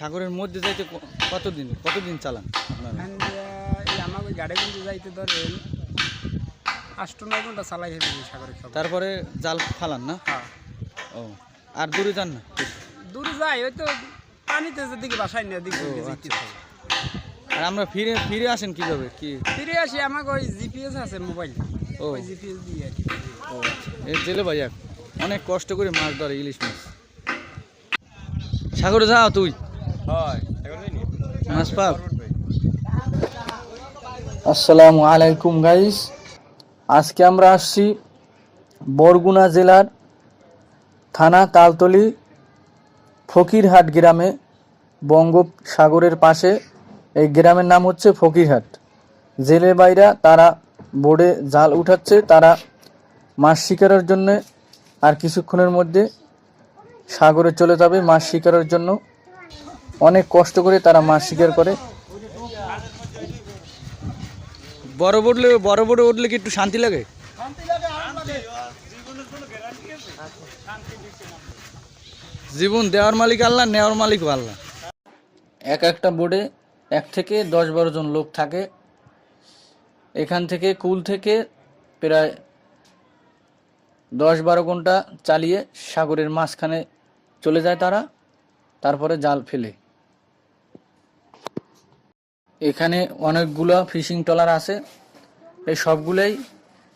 সাগরের মধ্যে যাইতে কতদিন কতদিন চালান আপনারা? এই আমার ওই গাড়ি কিন্তু যাইতে ধরেন আষ্ট নয় ঘণ্টা চালাই সাগরের তারপরে জাল ফালান না? হ্যাঁ। ও আর দূরে যান না? দূরে যাই ওই তো পানিতে যেদিকে বাসায় না দিকে যেতে আচ্ছা। আর আমরা ফিরে ফিরে আসেন কীভাবে? কি? ফিরে আসি আমাকে ওই জিপিএস আছে মোবাইল। ও। জিপিএস দিয়ে আর কি। ও আচ্ছা এই জেলে ভাই এক অনেক কষ্ট করে মাছ ধরে ইলিশ মাছ। সাগরে যাও তুই। আসসালামু আলাইকুম গাইস আজকে আমরা আসছি বরগুনা জেলার থানা তালতলি ফকিরহাট গ্রামে, বঙ্গোপসাগরের পাশে। এই গ্রামের নাম হচ্ছে ফকিরহাট। জেলে বাইরা তারা বোর্ডে জাল উঠাচ্ছে, তারা মাছ শিকারের জন্য আর কিছুক্ষণের মধ্যে সাগরে চলে যাবে মাছ শিকারের জন্য। অনেক কষ্ট করে তারা মাছ শিকার করে। বড় উঠলে বড় বড় উঠলে কি একটু শান্তি লাগে? জীবন দেওয়ার মালিক আল্লাহ নেওয়ার মালিক আল্লাহ। এক একটা বোর্ডে এক থেকে দশ বারো জন লোক থাকে। এখান থেকে কুল থেকে প্রায় দশ বারো ঘণ্টা চালিয়ে সাগরের মাঝখানে চলে যায় তারা। তারপরে জাল ফেলে। এখানে অনেকগুলো ফিশিং ট্রলার আছে। এই সবগুলোই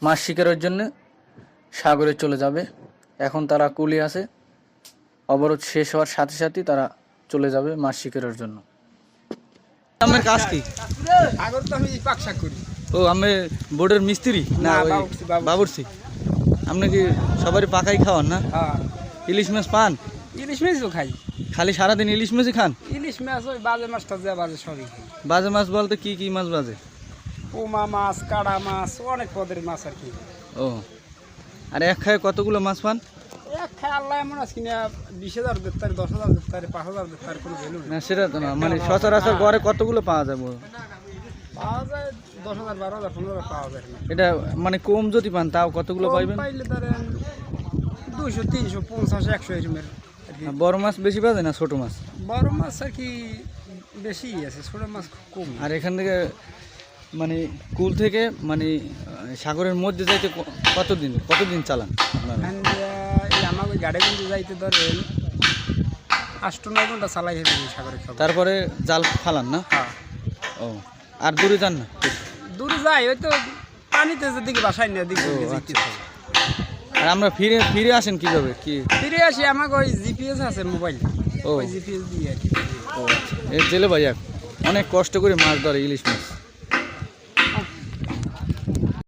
মাছ শিকারের জন্য সাগরে চলে যাবে। এখন তারা কুলি আছে। অবরোধ শেষ হওয়ার সাথে সাথে তারা চলে যাবে মাছ শিকারের জন্য। আমার কাজ কি? আগর তো আমি পাকশা করি। ও আমি বোর্ডের মিস্ত্রি? না। বাবুর্চি। আপনি কি সবারই পাকাই খাওয়ান না? হ্যাঁ। ইলিশ মাছ পান? ইলিশ মাছও খাই। খালি সারাদিন ইলিশ মাছই খান? ইলিশ মাছ ওই বাজে মাছটা যা বাজে সবই খাই। বাজে মাছ বলতে কি কি মাছ বাজে? পোমা মাছ কাড়া মাছ অনেক পদের মাছ আর কি। ও। আর এক খায় কতগুলো মাছ পান? এক খায় আল্লাহ এমন আছে কিনা বিশ হাজার দেখতে দশ হাজার দেখতে পাঁচ হাজার দেখতে কোনো ভ্যালু না সেটা তো না মানে সচরাচর গড়ে কতগুলো পাওয়া যাবে পাওয়া যায় দশ হাজার বারো হাজার পনেরো হাজার পাওয়া যায় এটা মানে কম যদি পান তাও কতগুলো পাইবেন? পাইলে ধরেন দুইশো তিনশো পঞ্চাশ একশো এরমের বড় মাছ বেশি পাওয়া যায় না ছোট মাছ? বড় মাছ আর কি বেশি আছে ছোট মাছ খুব কম। আর এখান থেকে মানে কুল থেকে মানে সাগরের মধ্যে যাইতে কতদিন কতদিন চালান আমার ওই গাড়ি কিন্তু যাইতে ধরেন আষ্ট নয় ঘণ্টা চালাই খবর তারপরে জাল ফালান না? হ্যাঁ। ও আর দূরে যান না? দূরে যাই ওই তো পানিতে যেদিকে বাসায় না দিকে। আর আমরা ফিরে ফিরে আসেন কীভাবে? কি? ফিরে আসি আমাকে ওই জিপিএস আছে মোবাইল ও। জিপিএস দিয়ে ও জেলে ভাই অনেক কষ্ট করে মাছ ধরে ইলিশ মাছ।